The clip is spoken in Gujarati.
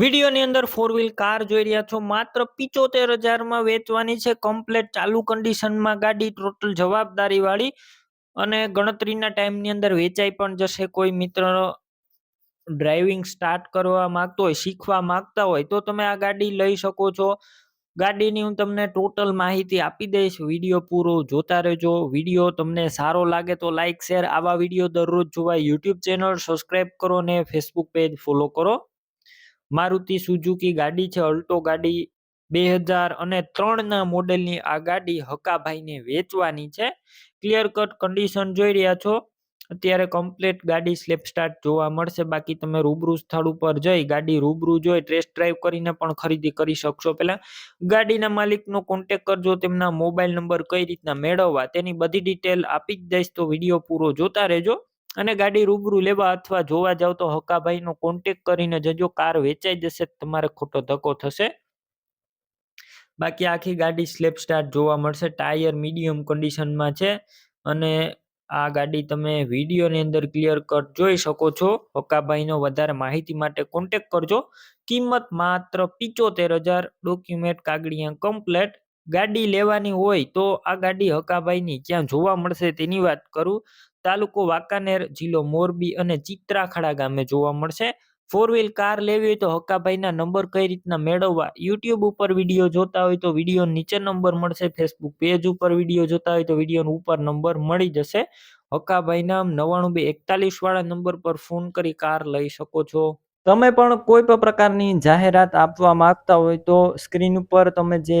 વિડીયોની અંદર ફોર વ્હીલ કાર જોઈ રહ્યા છો. માત્ર પિચોતેર હજારમાં વેચવાની છે. કમ્પ્લેટ ચાલુ કન્ડિશનમાં ગાડી ટોટલ જવાબદારી વાળી અને ગણતરીના ટાઈમની અંદર વેચાઈ પણ જશે. કોઈ મિત્ર ડ્રાઇવિંગ સ્ટાર્ટ કરવા માંગતો હોય, શીખવા માંગતા હોય, તો તમે આ ગાડી લઈ શકો છો. ગાડીની હું તમને ટોટલ માહિતી આપી દઈશ. વીડિયો પૂરો જોતા રહેજો. વીડિયો તમને સારો લાગે તો લાઇક શેર આવા વીડિયો દરરોજ જોવા યુટ્યુબ ચેનલ સબસ્ક્રાઈબ કરો ને ફેસબુક પેજ ફોલો કરો. મારુતિ સુઝુકી ગાડી છે, અલ્ટો ગાડી બે હજાર અને ત્રણના મોડેલની આ ગાડી હકાભાઈને વેચવાની છે. ક્લિયર કટ કન્ડિશન જોઈ રહ્યા છો. અત્યારે કમ્પ્લીટ ગાડી સ્લેપ સ્ટાર્ટ જોવા મળશે. બાકી તમે રૂબરૂ સ્થળ ઉપર જઈ ગાડી રૂબરૂ જોઈ ટેસ્ટ ડ્રાઈવ કરીને પણ ખરીદી કરી શકશો. પહેલા ગાડીના માલિકનો કોન્ટેક કરજો, તેમના મોબાઈલ નંબર કઈ રીતના મેળવવા તેની બધી ડિટેલ આપી જ દઈશ. તો વીડિયો પૂરો જોતા રહેજો. અને ગાડી રૂબરૂ લેવા અથવા જોવા જાવ તો હકાભાઈનો કોન્ટેક કરીને જજો કાર વેચાઈ જશે તમારે ખોટો ધક્કો થશે. બાકી આખી ગાડી સ્લેપ સ્ટાર્ટ જોવા મળશે. ટાયર મીડિયમ કન્ડિશનમાં છે અને આ ગાડી તમે વિડીયોની અંદર ક્લિયર કટ જોઈ શકો છો. હકાભાઈનો વધારે માહિતી માટે કોન્ટેક કરજો. કિંમત માત્ર પિચોતેર હજાર. ડોક્યુમેન્ટ કાગળિયા કમ્પ્લેટ ગાડી લેવાની હોય તો આ ગાડી હકાભાઈની ક્યાં જોવા મળશે તેની વાત કરું. તાલુકો વાંકાનેર જિલ્લો મોરબી અને ચિત્રાખડા ગામે જોવા મળશે. ફોર વ્હીલ કાર લેવી હોય તો હકાભાઈના નંબર કઈ રીતના મેળવવા? યુટ્યુબ ઉપર વીડિયો જોતા હોય તો વીડિયો નીચે નંબર મળશે. ફેસબુક પેજ ઉપર વીડિયો જોતા હોય તો વીડિયો ઉપર નંબર મળી જશે. હકાભાઈના નવાણું બે એકતાલીસ વાળા નંબર પર ફોન કરી કાર લઈ શકો છો. તમે પણ કોઈ પણ પ્રકારની જાહેરાત આપવા માંગતા હોય તો સ્ક્રીન ઉપર તમે જે